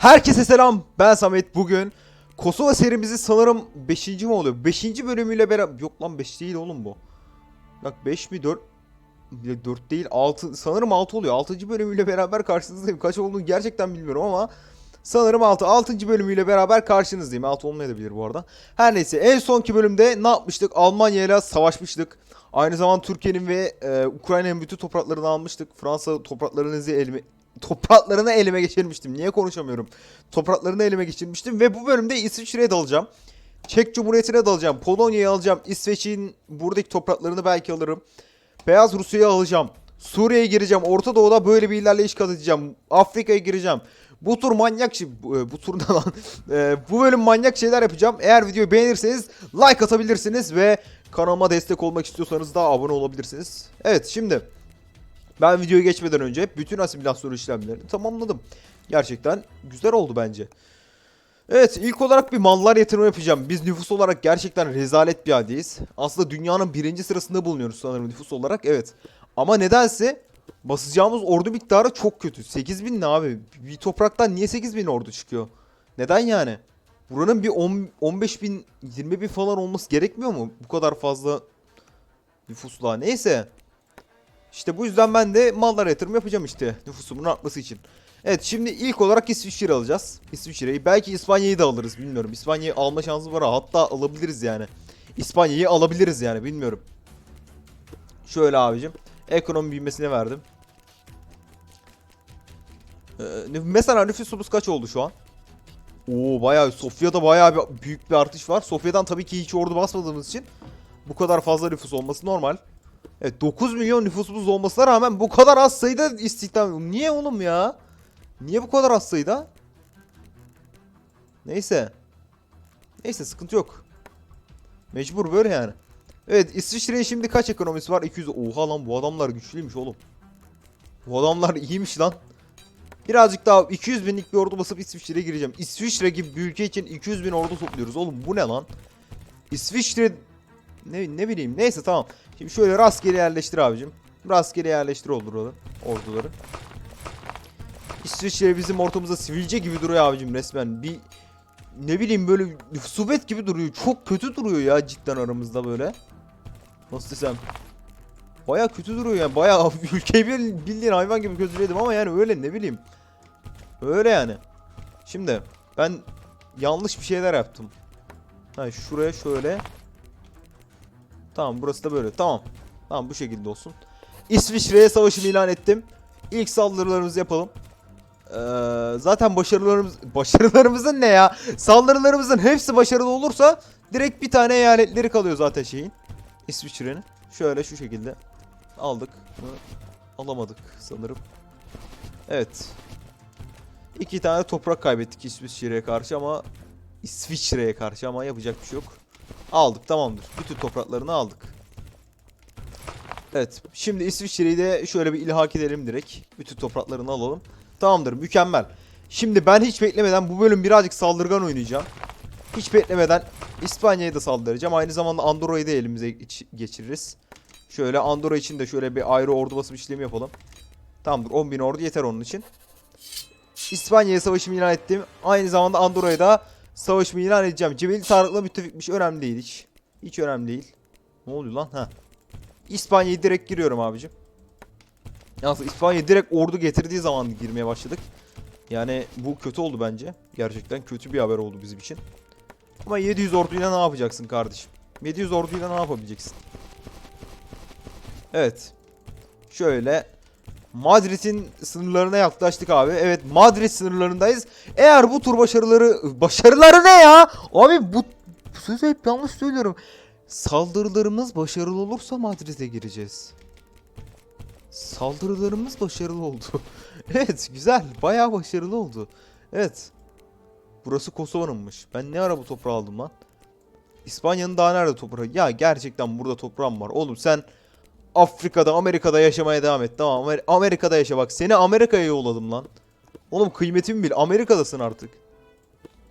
Herkese selam. Ben Samet. Bugün Kosova serimizi sanırım 5. mi oluyor? 5. bölümüyle beraber yok lan 5 değil oğlum bu. Bak 5 mi 4 4 değil 6 sanırım 6 oluyor. 6. bölümüyle beraber karşınızdayım. Kaç olduğunu gerçekten bilmiyorum ama sanırım 6. 6. bölümüyle beraber karşınızdayım. 6 olmayabilir bu arada. Her neyse en sonki bölümde ne yapmıştık? Almanya ile savaşmıştık. Aynı zamanda Türkiye'nin ve e, Ukrayna'nın bütün topraklarını almıştık. Fransa topraklarınızı elime topraklarını elime geçirmiştim. Niye konuşamıyorum? Topraklarını elime geçirmiştim ve bu bölümde İsviçre'ye dalacağım. Çek Cumhuriyeti'ne dalacağım. Polonya'yı alacağım. İsveç'in buradaki topraklarını belki alırım. Beyaz Rusya'yı alacağım. Suriye'ye gireceğim. Orta Doğu'da böyle bir ilerleyiş kat edeceğim. Afrika'ya gireceğim. Bu tur manyak şey, bu, e, bu turda lan. E, bu bölüm manyak şeyler yapacağım. Eğer videoyu beğenirseniz like atabilirsiniz ve kanalıma destek olmak istiyorsanız da abone olabilirsiniz. Evet şimdi ben videoya geçmeden önce bütün asimilasyon işlemlerini tamamladım. Gerçekten güzel oldu bence. Evet ilk olarak bir mallar yatırımı yapacağım. Biz nüfus olarak gerçekten rezalet bir haldeyiz. Aslında dünyanın birinci sırasında bulunuyoruz sanırım nüfus olarak. Evet. Ama nedense basacağımız ordu miktarı çok kötü. 8000 ne abi? Bir topraktan niye 8000 ordu çıkıyor? Neden yani? Buranın bir 10, 15 bin 20 bin falan olması gerekmiyor mu? Bu kadar fazla nüfusla. Neyse. İşte bu yüzden ben de mallara yatırım yapacağım işte nüfusumun artması için. Evet şimdi ilk olarak İsviçre alacağız. İsviçre'yi. Belki İspanya'yı da alırız bilmiyorum. İspanya'yı alma şansı var ha. Hatta alabiliriz yani. İspanya'yı alabiliriz yani bilmiyorum. Şöyle abicim. Ekonomi büyümesine verdim. Ee, mesela nüfusumuz kaç oldu şu an? Oo bayağı Sofya'da bayağı bir, büyük bir artış var. Sofya'dan tabii ki hiç ordu basmadığımız için bu kadar fazla nüfus olması normal. Evet 9 milyon nüfusumuz olmasına rağmen bu kadar az sayıda istihdam. Niye oğlum ya? Niye bu kadar az sayıda? Neyse. Neyse sıkıntı yok. Mecbur böyle yani. Evet İsviçre'nin şimdi kaç ekonomisi var? 200. Oha lan bu adamlar güçlüymüş oğlum. Bu adamlar iyiymiş lan. Birazcık daha 200 binlik bir ordu basıp İsviçre'ye gireceğim. İsviçre gibi bir ülke için 200 bin ordu topluyoruz oğlum. Bu ne lan? İsviçre ne, ne bileyim neyse tamam. Şimdi şöyle rastgele yerleştir abicim. Rastgele yerleştir orduları. orduları. İsviçre bizim ortamızda sivilce gibi duruyor abicim resmen. Bir ne bileyim böyle subet gibi duruyor. Çok kötü duruyor ya cidden aramızda böyle. Nasıl desem. Baya kötü duruyor yani. Baya ülkeyi bil- bildiğin hayvan gibi gözledim ama yani öyle ne bileyim. Öyle yani. Şimdi ben yanlış bir şeyler yaptım. Ha şuraya şöyle. Tamam burası da böyle. Tamam. Tamam bu şekilde olsun. İsviçre'ye savaşımı ilan ettim. İlk saldırılarımızı yapalım. Ee, zaten başarılarımız başarılarımızın ne ya? Saldırılarımızın hepsi başarılı olursa direkt bir tane eyaletleri kalıyor zaten şeyin. İsviçre'nin. Şöyle şu şekilde aldık. Alamadık sanırım. Evet. İki tane toprak kaybettik İsviçre'ye karşı ama İsviçre'ye karşı ama yapacak bir şey yok. Aldık tamamdır. Bütün topraklarını aldık. Evet. Şimdi İsviçre'yi de şöyle bir ilhak edelim direkt. Bütün topraklarını alalım. Tamamdır. Mükemmel. Şimdi ben hiç beklemeden bu bölüm birazcık saldırgan oynayacağım. Hiç beklemeden İspanya'ya da saldıracağım. Aynı zamanda Andorra'yı da elimize geçiririz. Şöyle Andorra için de şöyle bir ayrı ordu basım işlemi yapalım. Tamamdır. 10.000 ordu yeter onun için. İspanya'ya savaşımı ilan ettim. Aynı zamanda Andorra'ya da savaşımı ilan edeceğim. Cebeli Tarık'la müttefikmiş. Önemli değil hiç. Hiç önemli değil. Ne oluyor lan? Ha. İspanya'yı direkt giriyorum abicim. Yalnız İspanya direkt ordu getirdiği zaman girmeye başladık. Yani bu kötü oldu bence. Gerçekten kötü bir haber oldu bizim için. Ama 700 orduyla ne yapacaksın kardeşim? 700 orduyla ne yapabileceksin? Evet. Şöyle Madrid'in sınırlarına yaklaştık abi. Evet Madrid sınırlarındayız. Eğer bu tur başarıları... Başarıları ne ya? Abi bu, sözü hep yanlış söylüyorum. Saldırılarımız başarılı olursa Madrid'e gireceğiz. Saldırılarımız başarılı oldu. evet güzel. Bayağı başarılı oldu. Evet. Burası Kosova'nınmış. Ben ne ara bu toprağı aldım lan? İspanya'nın daha nerede toprağı? Ya gerçekten burada toprağım var. Oğlum sen Afrika'da, Amerika'da yaşamaya devam et. Tamam Amer- Amerika'da yaşa bak. Seni Amerika'ya yolladım lan. Oğlum kıymetimi bil. Amerika'dasın artık.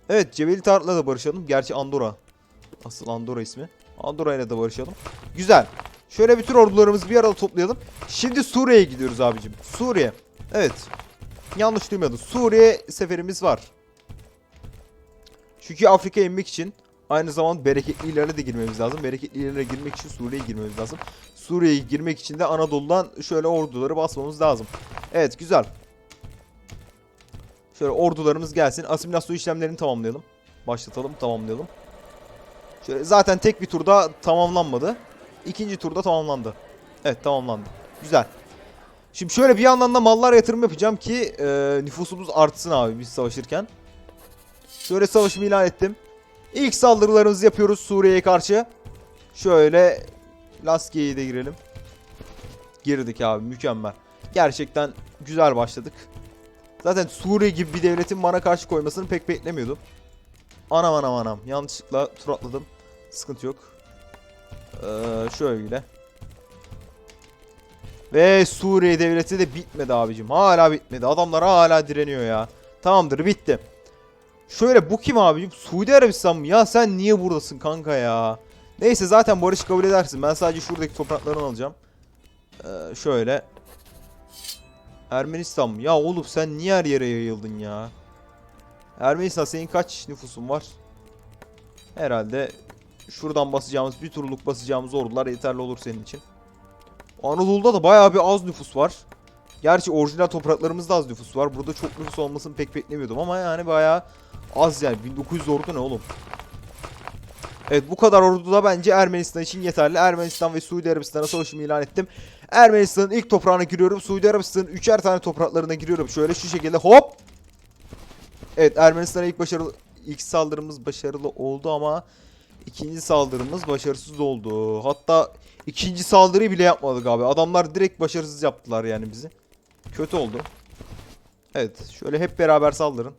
Evet Cebeli Tarık'la da barışalım. Gerçi Andorra. Asıl Andorra ismi. Andorra ile de barışalım. Güzel. Şöyle bütün ordularımızı bir arada toplayalım. Şimdi Suriye'ye gidiyoruz abicim. Suriye. Evet. Yanlış duymadın. Suriye seferimiz var. Çünkü Afrika'ya inmek için aynı zamanda bereketli ilerine de girmemiz lazım. Bereketli ilerine girmek için Suriye'ye girmemiz lazım. Suriye'ye girmek için de Anadolu'dan şöyle orduları basmamız lazım. Evet güzel. Şöyle ordularımız gelsin. Asimilasyon işlemlerini tamamlayalım. Başlatalım, tamamlayalım. Şöyle zaten tek bir turda tamamlanmadı. İkinci turda tamamlandı. Evet tamamlandı. Güzel. Şimdi şöyle bir yandan da mallar yatırım yapacağım ki e, nüfusumuz artsın abi biz savaşırken. Şöyle savaşımı ilan ettim. İlk saldırılarımızı yapıyoruz Suriye'ye karşı. Şöyle Laskiye'ye de girelim. Girdik abi mükemmel. Gerçekten güzel başladık. Zaten Suriye gibi bir devletin bana karşı koymasını pek beklemiyordum. Anam anam anam. Yanlışlıkla tur atladım. Sıkıntı yok. Ee, şöyle. Ve Suriye devleti de bitmedi abicim. Hala bitmedi. Adamlar hala direniyor ya. Tamamdır bitti. Şöyle bu kim abicim? Suudi Arabistan mı? Ya sen niye buradasın kanka ya? Neyse zaten barış kabul edersin. Ben sadece şuradaki topraklarını alacağım. Ee, şöyle. Ermenistan mı? Ya oğlum sen niye her yere yayıldın ya? Ermenistan senin kaç nüfusun var? Herhalde şuradan basacağımız bir turluk basacağımız ordular yeterli olur senin için. Anadolu'da da bayağı bir az nüfus var. Gerçi orijinal topraklarımızda az nüfus var. Burada çok nüfus olmasını pek beklemiyordum ama yani bayağı az yani. 1900 ordu ne oğlum? Evet bu kadar ordu da bence Ermenistan için yeterli. Ermenistan ve Suudi Arabistan'a savaşımı ilan ettim. Ermenistan'ın ilk toprağına giriyorum. Suudi Arabistan'ın üçer tane topraklarına giriyorum. Şöyle şu şekilde hop. Evet Ermenistan'a ilk başarılı ilk saldırımız başarılı oldu ama ikinci saldırımız başarısız oldu. Hatta ikinci saldırıyı bile yapmadık abi. Adamlar direkt başarısız yaptılar yani bizi. Kötü oldu. Evet şöyle hep beraber saldırın.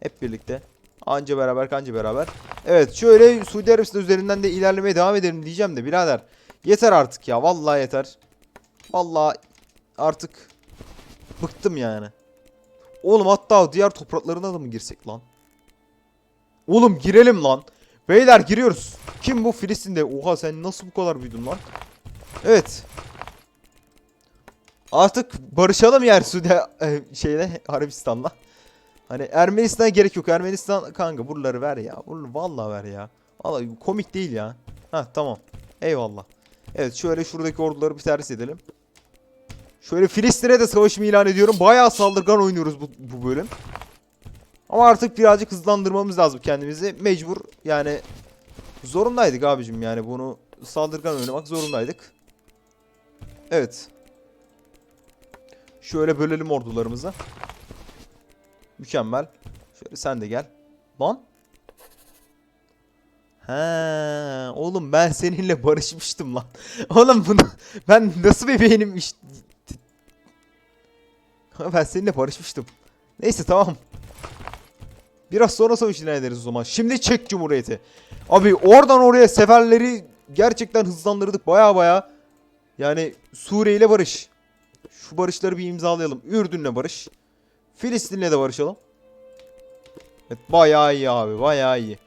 Hep birlikte. Anca beraber kanca beraber. Evet şöyle Suudi Arabistan üzerinden de ilerlemeye devam edelim diyeceğim de birader. Yeter artık ya vallahi yeter. Vallahi artık bıktım yani. Oğlum hatta diğer topraklarına da mı girsek lan? Oğlum girelim lan. Beyler giriyoruz. Kim bu Filistin'de? Oha sen nasıl bu kadar büyüdün lan? Evet. Artık barışalım yer Suudi e, şeyle Arabistan'la. Hani Ermenistan'a gerek yok. Ermenistan kanka buraları ver ya. Buraları vallahi ver ya. Vallahi komik değil ya. Ha tamam. Eyvallah. Evet şöyle şuradaki orduları bir servis edelim. Şöyle Filistin'e de savaşımı ilan ediyorum. Bayağı saldırgan oynuyoruz bu, bu bölüm. Ama artık birazcık hızlandırmamız lazım kendimizi. Mecbur yani zorundaydık abicim yani bunu saldırgan oynamak zorundaydık. Evet. Şöyle bölelim ordularımızı. Mükemmel. Şöyle sen de gel. Lan. He, oğlum ben seninle barışmıştım lan. Oğlum bunu ben nasıl bir beynim iş... ben seninle barışmıştım. Neyse tamam. Biraz sonra savaş ilan ederiz o zaman. Şimdi Çek Cumhuriyeti. Abi oradan oraya seferleri gerçekten hızlandırdık baya baya. Yani Suriye ile barış. Şu barışları bir imzalayalım. Ürdün'le barış. Filistin'le de barışalım. Evet bayağı iyi abi bayağı iyi.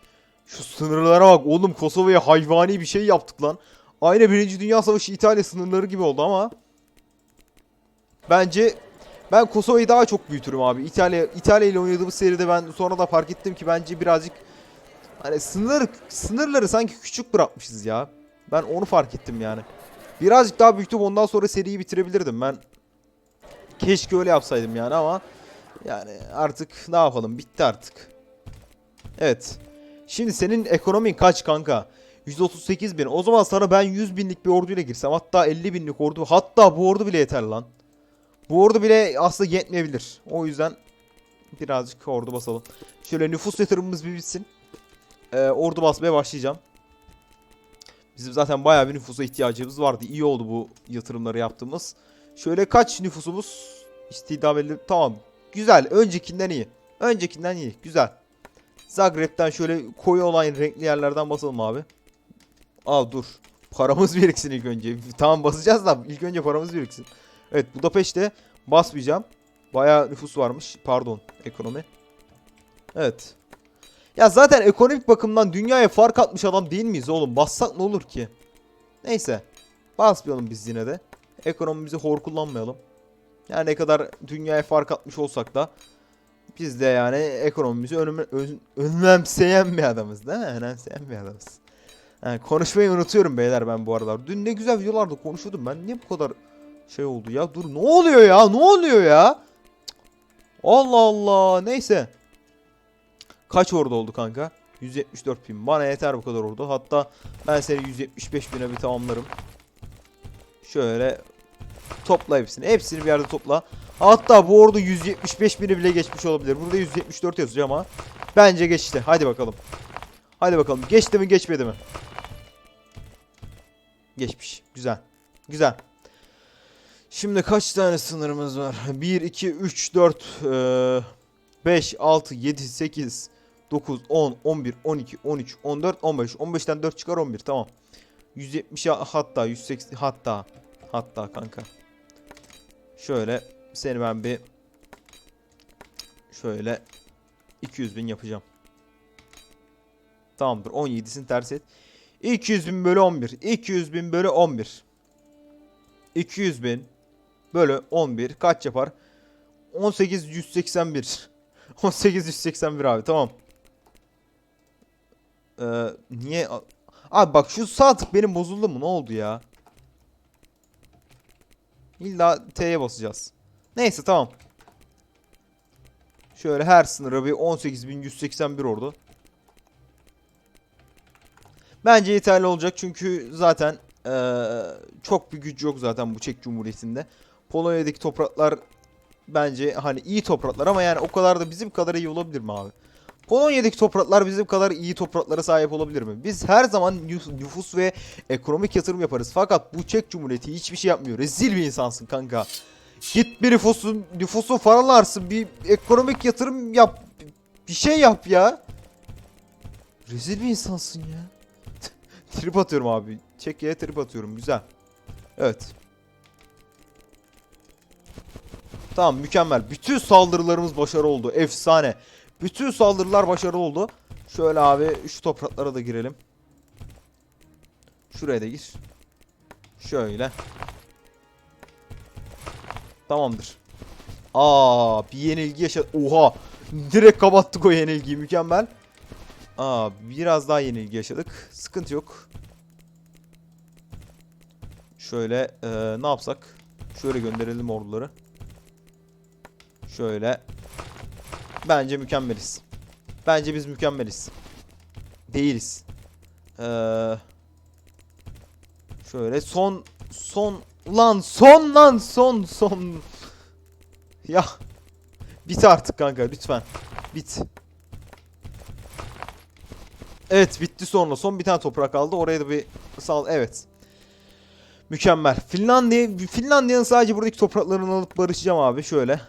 Şu sınırlara bak oğlum Kosova'ya hayvani bir şey yaptık lan. Aynı Birinci Dünya Savaşı İtalya sınırları gibi oldu ama. Bence ben Kosova'yı daha çok büyütürüm abi. İtalya İtalya ile oynadığımız seride ben sonra da fark ettim ki bence birazcık hani sınır sınırları sanki küçük bırakmışız ya. Ben onu fark ettim yani. Birazcık daha büyütüp ondan sonra seriyi bitirebilirdim ben. Keşke öyle yapsaydım yani ama yani artık ne yapalım bitti artık. Evet. Şimdi senin ekonomin kaç kanka? 138 bin. O zaman sana ben 100 binlik bir orduyla girsem hatta 50 binlik ordu hatta bu ordu bile yeter lan. Bu ordu bile aslında yetmeyebilir. O yüzden birazcık ordu basalım. Şöyle nüfus yatırımımız bir bitsin. Ee, ordu basmaya başlayacağım. Bizim zaten bayağı bir nüfusa ihtiyacımız vardı. İyi oldu bu yatırımları yaptığımız. Şöyle kaç nüfusumuz istidam edilir? Tamam. Güzel. Öncekinden iyi. Öncekinden iyi. Güzel. Zagreb'den şöyle koyu olan renkli yerlerden basalım abi. Al dur. Paramız biriksin ilk önce. Tamam basacağız da ilk önce paramız biriksin. Evet Budapeşte basmayacağım. Bayağı nüfus varmış. Pardon ekonomi. Evet. Ya zaten ekonomik bakımdan dünyaya fark atmış adam değil miyiz oğlum? Bassak ne olur ki? Neyse. Basmayalım biz yine de. Ekonomimizi hor kullanmayalım. Yani ne kadar dünyaya fark atmış olsak da Biz de yani ekonomimizi önüme, ön- önemseyen bir adamız değil mi? Önemseyen bir adamız. Yani konuşmayı unutuyorum beyler ben bu aralar. Dün ne güzel videolarda konuşuyordum ben. Niye bu kadar şey oldu ya? Dur ne oluyor ya? Ne oluyor ya? Allah Allah. Neyse. Kaç orada oldu kanka? 174 bin. Bana yeter bu kadar orada. Hatta ben seni 175 bine bir tamamlarım. Şöyle topla hepsini. Hepsini bir yerde topla. Hatta bu ordu 175 bini bile geçmiş olabilir. Burada 174 yazıyor ama bence geçti. Hadi bakalım. Hadi bakalım. Geçti mi geçmedi mi? Geçmiş. Güzel. Güzel. Şimdi kaç tane sınırımız var? 1, 2, 3, 4, 5, 6, 7, 8, 9, 10, 11, 12, 13, 14, 15. 15'ten 4 çıkar 11. Tamam. 170 hatta 180 hatta hatta kanka. Şöyle seni ben bir şöyle 200 bin yapacağım. Tamamdır. 17'sini ters et. 200 bin bölü 11. 200 bin bölü 11. 200 bin bölü 11 kaç yapar? 18181. 18181 abi tamam. Ee, niye? Abi bak şu sağ tık benim bozuldu mu? Ne oldu ya? İlla T'ye basacağız. Neyse tamam. Şöyle her sınıra bir 18.181 ordu. Bence yeterli olacak çünkü zaten eee, çok bir güç yok zaten bu Çek Cumhuriyeti'nde. Polonya'daki topraklar bence hani iyi topraklar ama yani o kadar da bizim kadar iyi olabilir mi abi? Polonya'daki topraklar bizim kadar iyi topraklara sahip olabilir mi? Biz her zaman nüf- nüfus ve ekonomik yatırım yaparız. Fakat bu Çek Cumhuriyeti hiçbir şey yapmıyor. Rezil bir insansın kanka. Git bir nüfusun, nüfusu faralarsın. Bir ekonomik yatırım yap. Bir şey yap ya. Rezil bir insansın ya. trip atıyorum abi. Çekya'ya trip atıyorum. Güzel. Evet. Tamam mükemmel. Bütün saldırılarımız başarılı oldu. Efsane. Bütün saldırılar başarılı oldu. Şöyle abi şu topraklara da girelim. Şuraya da gir. Şöyle. Tamamdır. Aa bir yenilgi yaşa... Oha! Direkt kapattık o yenilgiyi. Mükemmel. Aa biraz daha yenilgi yaşadık. Sıkıntı yok. Şöyle eee, ne yapsak? Şöyle gönderelim orduları. Şöyle. Bence mükemmeliz. Bence biz mükemmeliz. Değiliz. Eee şöyle son son lan son lan son son. Ya bit artık kanka lütfen. Bit. Evet bitti sonra. Son bir tane toprak kaldı. Oraya da bir sal. Evet. Mükemmel. Finlandiya Finlandiya'nın sadece buradaki topraklarını alıp barışacağım abi şöyle.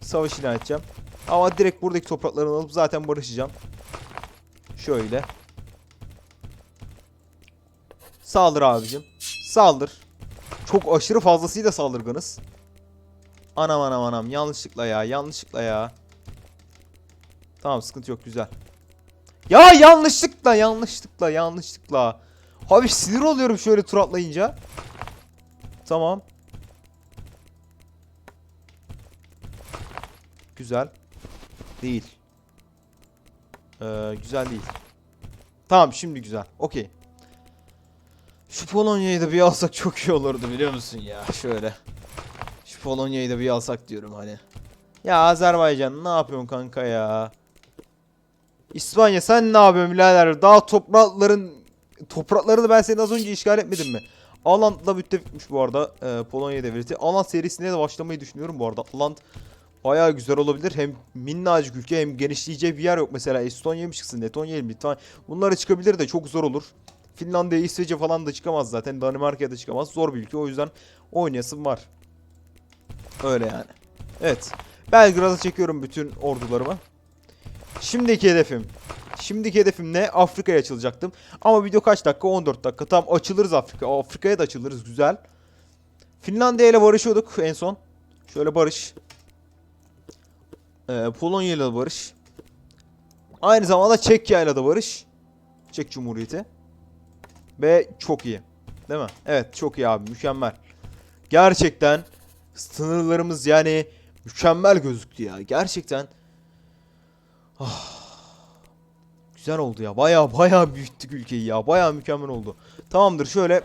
Savaş ilan edeceğim. Ama direkt buradaki topraklarını alıp zaten barışacağım. Şöyle. Saldır abicim. Saldır. Çok aşırı fazlasıyla saldırganız. Anam anam anam. Yanlışlıkla ya. Yanlışlıkla ya. Tamam sıkıntı yok güzel. Ya yanlışlıkla yanlışlıkla yanlışlıkla. Abi sinir oluyorum şöyle tur atlayınca. Tamam. Güzel. Değil. Ee, güzel değil. Tamam şimdi güzel. Okey. Şu Polonya'yı da bir alsak çok iyi olurdu biliyor musun ya şöyle. Şu Polonya'yı da bir alsak diyorum hani. Ya Azerbaycan ne yapıyorsun kanka ya? İspanya sen ne yapıyorsun birader? Daha toprakların topraklarını ben senin az önce işgal etmedim mi? Aland'la müttefikmiş bu arada e, Polonya devleti. Aland serisine de başlamayı düşünüyorum bu arada. Aland bayağı güzel olabilir. Hem minnacık ülke hem genişleyeceği bir yer yok. Mesela Estonya mı çıksın, Letonya mı, Litvanya. Bunlara çıkabilir de çok zor olur. Finlandiya, İsveç'e falan da çıkamaz zaten. Danimarka'ya da çıkamaz. Zor bir ülke. O yüzden oynayasım var. Öyle yani. Evet. Belgrad'a çekiyorum bütün ordularımı. Şimdiki hedefim. Şimdiki hedefim ne? Afrika'ya açılacaktım. Ama video kaç dakika? 14 dakika. Tamam açılırız Afrika. Afrika'ya da açılırız. Güzel. Finlandiya ile barışıyorduk en son. Şöyle barış. Ee, Polonya ile barış. Aynı zamanda Çekya ile de barış. Çek Cumhuriyeti. Ve çok iyi. Değil mi? Evet çok iyi abi. Mükemmel. Gerçekten sınırlarımız yani mükemmel gözüktü ya. Gerçekten Güzel oldu ya. Baya baya büyüttük ülkeyi ya. Baya mükemmel oldu. Tamamdır şöyle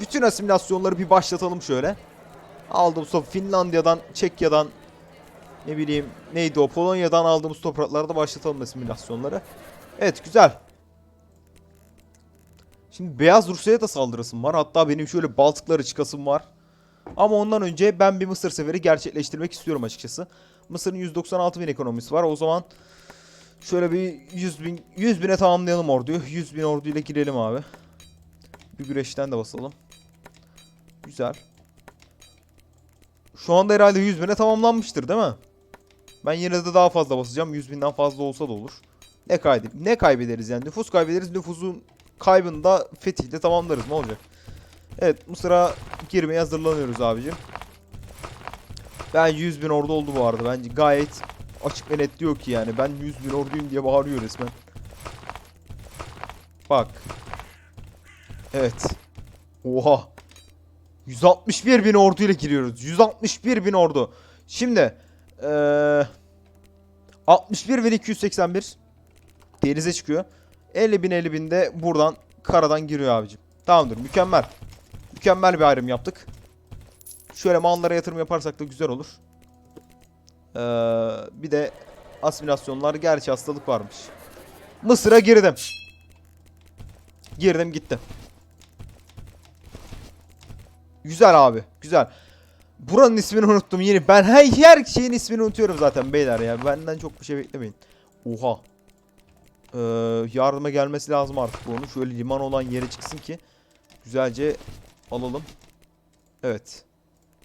bütün asimilasyonları bir başlatalım şöyle. Aldığımız top Finlandiya'dan, Çekya'dan ne bileyim neydi o Polonya'dan aldığımız topraklarda başlatalım asimilasyonları. Evet güzel. Şimdi Beyaz Rusya'ya da saldırısım var. Hatta benim şöyle Baltıkları çıkasım var. Ama ondan önce ben bir Mısır seferi gerçekleştirmek istiyorum açıkçası. Mısır'ın 196 bin ekonomisi var. O zaman şöyle bir 100 bin, 100 bine tamamlayalım orduyu. 100 bin orduyla girelim abi. Bir güreşten de basalım. Güzel. Şu anda herhalde 100 bine tamamlanmıştır değil mi? Ben yine de daha fazla basacağım. 100 binden fazla olsa da olur. Ne kaydı ne kaybederiz yani? Nüfus kaybederiz. Nüfusun kaybını da fetihle tamamlarız. Ne olacak? Evet Mısır'a girmeye hazırlanıyoruz abicim. Ben 100 bin ordu oldu bu arada. Bence gayet açık ve net diyor ki yani. Ben 100 bin orduyum diye bağırıyor resmen. Bak. Evet. Oha. 161 bin orduyla giriyoruz. 161 bin ordu. Şimdi. Eee 61 bin 281. Denize çıkıyor. 50 bin 50 bin de buradan karadan giriyor abicim. Tamamdır mükemmel. Mükemmel bir ayrım yaptık. Şöyle mallara yatırım yaparsak da güzel olur. Ee, bir de asimilasyonlar gerçi hastalık varmış. Mısır'a girdim. Girdim gittim. Güzel abi güzel. Buranın ismini unuttum yeni. Ben her, her şeyin ismini unutuyorum zaten beyler ya. Benden çok bir şey beklemeyin. Oha. Ee, yardıma gelmesi lazım artık bu onun. Şöyle liman olan yere çıksın ki güzelce alalım. Evet.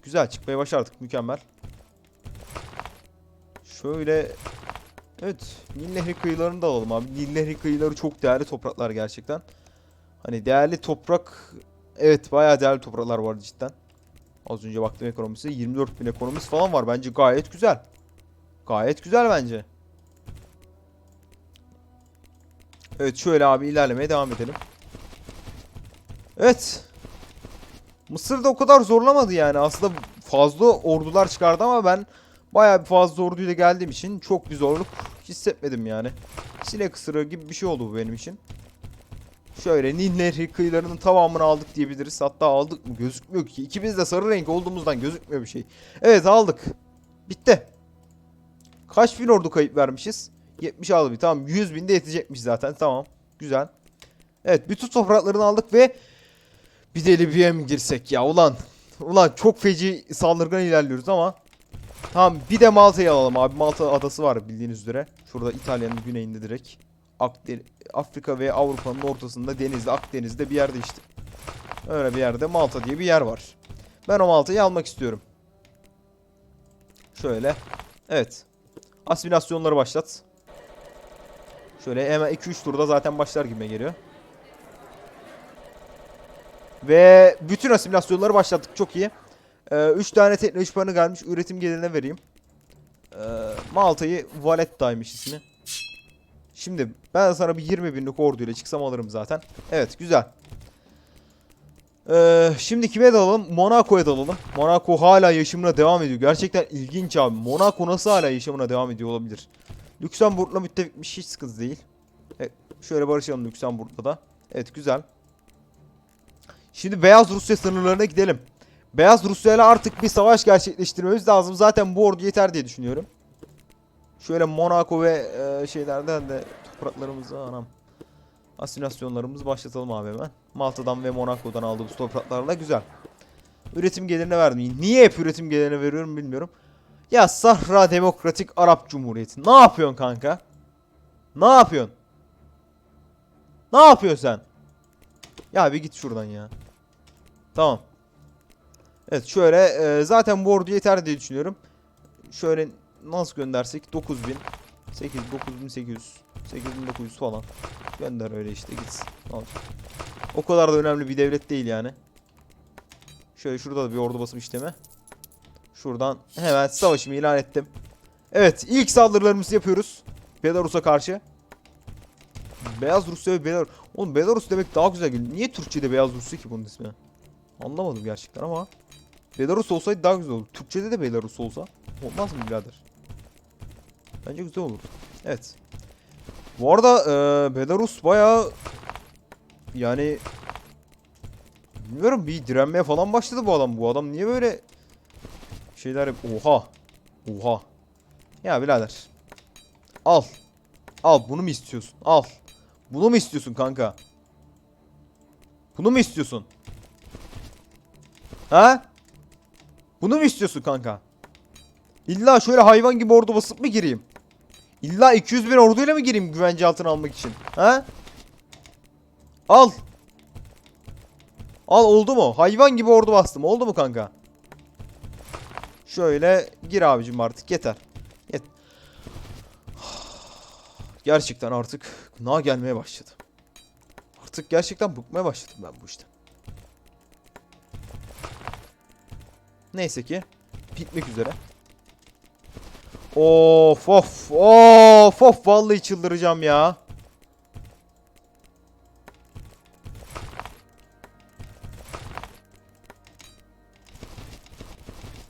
Güzel çıkmaya başardık. Mükemmel. Şöyle Evet. Nil Nehri kıyılarını da alalım abi. Nil Nehri kıyıları çok değerli topraklar gerçekten. Hani değerli toprak Evet bayağı değerli topraklar var cidden. Az önce baktım ekonomisi 24 bin ekonomisi falan var. Bence gayet güzel. Gayet güzel bence. Evet şöyle abi ilerlemeye devam edelim. Evet. Mısır da o kadar zorlamadı yani. Aslında fazla ordular çıkardı ama ben bayağı bir fazla orduyla geldiğim için çok bir zorluk hissetmedim yani. Sinek ısırığı gibi bir şey oldu bu benim için. Şöyle Nil Nehri kıyılarının tamamını aldık diyebiliriz. Hatta aldık mı gözükmüyor ki. İkimiz de sarı renk olduğumuzdan gözükmüyor bir şey. Evet aldık. Bitti. Kaç bin ordu kayıp vermişiz? 70 aldı bir. Tamam 100 bin de yetecekmiş zaten. Tamam. Güzel. Evet bütün topraklarını aldık ve bir de Libya'ya mı girsek ya ulan. Ulan çok feci saldırgan ilerliyoruz ama. Tamam bir de Malta'yı alalım abi. Malta adası var bildiğiniz üzere. Şurada İtalya'nın güneyinde direkt. Akdeniz, Afrika ve Avrupa'nın ortasında denizde Akdeniz'de bir yerde işte. Öyle bir yerde Malta diye bir yer var. Ben o Malta'yı almak istiyorum. Şöyle. Evet. Asimilasyonları başlat. Şöyle hemen 2-3 turda zaten başlar gibi geliyor. Ve bütün asimilasyonları başlattık. Çok iyi. 3 tane teknoloji puanı gelmiş. Üretim gelirine vereyim. Ee, Malta'yı Valetta'ymış ismi. Şimdi ben sana bir 20 binlik orduyla çıksam alırım zaten. Evet güzel. Ee, şimdi kime dalalım? Monaco'ya dalalım. Monaco hala yaşamına devam ediyor. Gerçekten ilginç abi. Monaco nasıl hala yaşamına devam ediyor olabilir? Lüksemburg'la müttefikmiş hiç sıkıntı değil. Evet, şöyle barışalım Lüksemburg'da da. Evet güzel. Şimdi Beyaz Rusya sınırlarına gidelim. Beyaz Rusya ile artık bir savaş gerçekleştirmemiz lazım. Zaten bu ordu yeter diye düşünüyorum. Şöyle Monaco ve e, şeylerden de topraklarımızı anam. Asimilasyonlarımızı başlatalım abi hemen. Malta'dan ve Monaco'dan aldığımız topraklarla güzel. Üretim gelirine verdim. Niye hep üretim gelirine veriyorum bilmiyorum. Ya Sahra Demokratik Arap Cumhuriyeti. Ne yapıyorsun kanka? Ne yapıyorsun? Ne yapıyorsun sen? Ya bir git şuradan ya. Tamam. Evet şöyle e, zaten bu ordu yeter diye düşünüyorum. Şöyle nasıl göndersek 9000 8 9800 8900 falan. Gönder öyle işte gitsin. O kadar da önemli bir devlet değil yani. Şöyle şurada da bir ordu basım işlemi. Şuradan hemen savaşımı ilan ettim. Evet ilk saldırılarımızı yapıyoruz. Belarus'a karşı. Beyaz Rusya ve Belarus. Oğlum Belarus demek daha güzel geliyor. Niye Türkçe'de Beyaz Rusya ki bunun ismi? Anlamadım gerçekten ama. Belarus olsaydı daha güzel olur. Türkçe'de de Belarus olsa. Olmaz mı birader? Bence güzel olur. Evet. Bu arada e, Belarus bayağı yani bilmiyorum bir direnmeye falan başladı bu adam. Bu adam niye böyle şeyler yap- Oha. Oha. Ya birader. Al. Al bunu mu istiyorsun? Al. Bunu mu istiyorsun kanka? Bunu mu istiyorsun? Ha? Bunu mu istiyorsun kanka? İlla şöyle hayvan gibi ordu basıp mı gireyim? İlla 200 bin orduyla mı gireyim güvence altına almak için? Ha? Al. Al oldu mu? Hayvan gibi ordu bastım. Oldu mu kanka? Şöyle gir abicim artık yeter. Yet gerçekten artık gına gelmeye başladı. Artık gerçekten bıkmaya başladım ben bu işten. Neyse ki bitmek üzere. Of of of of vallahi çıldıracağım ya.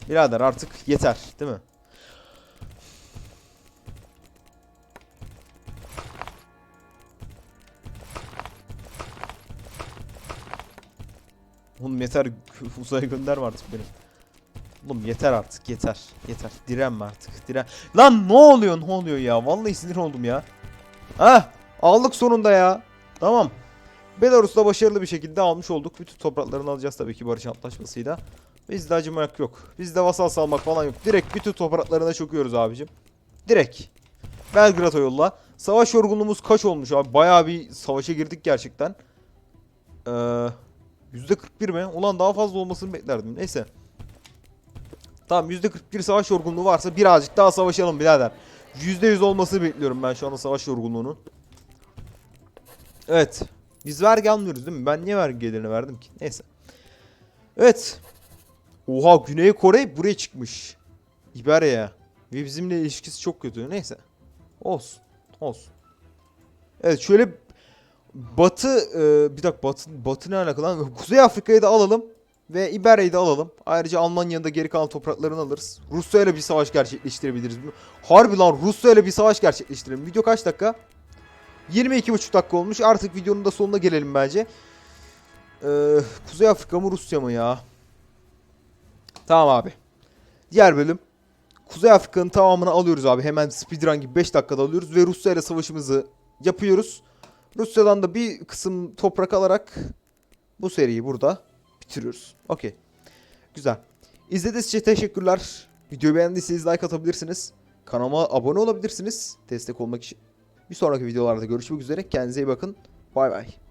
Birader artık yeter değil mi? Oğlum yeter uzaya gönderme artık beni. Oğlum yeter artık yeter. Yeter. Direnme artık. Diren. Lan ne oluyor ne oluyor ya? Vallahi sinir oldum ya. Hah aldık sonunda ya. Tamam. Belarus'ta başarılı bir şekilde almış olduk. Bütün topraklarını alacağız tabii ki barış antlaşmasıyla. Bizde acımak yok. Bizde vasal salmak falan yok. Direkt bütün topraklarına çöküyoruz abicim. Direkt. Belgrad'a yolla. Savaş yorgunluğumuz kaç olmuş abi? Bayağı bir savaşa girdik gerçekten. Ee, %41 mi? Ulan daha fazla olmasını beklerdim. Neyse. Tamam %41 savaş yorgunluğu varsa birazcık daha savaşalım birader. %100 olmasını bekliyorum ben şu anda savaş yorgunluğunun. Evet. Biz vergi almıyoruz değil mi? Ben niye vergi gelirini verdim ki? Neyse. Evet. Oha Güney Kore buraya çıkmış. İberya'ya. Ve bizimle ilişkisi çok kötü. Neyse. Olsun. Olsun. Evet şöyle Batı e, bir dakika Batı, Batı ne alakalı? Kuzey Afrika'yı da alalım ve İberya'yı da alalım. Ayrıca Almanya'nın da geri kalan topraklarını alırız. Rusya ile bir savaş gerçekleştirebiliriz. Harbi lan Rusya ile bir savaş gerçekleştirelim. Video kaç dakika? 22,5 dakika olmuş. Artık videonun da sonuna gelelim bence. Ee, Kuzey Afrika mı Rusya mı ya? Tamam abi. Diğer bölüm. Kuzey Afrika'nın tamamını alıyoruz abi. Hemen speedrun gibi 5 dakikada alıyoruz ve Rusya ile savaşımızı yapıyoruz. Rusya'dan da bir kısım toprak alarak bu seriyi burada bitiriyoruz. Okey. Güzel. İzlediğiniz için teşekkürler. Videoyu beğendiyseniz like atabilirsiniz. Kanalıma abone olabilirsiniz. Destek olmak için. Bir sonraki videolarda görüşmek üzere. Kendinize iyi bakın. Bay bay.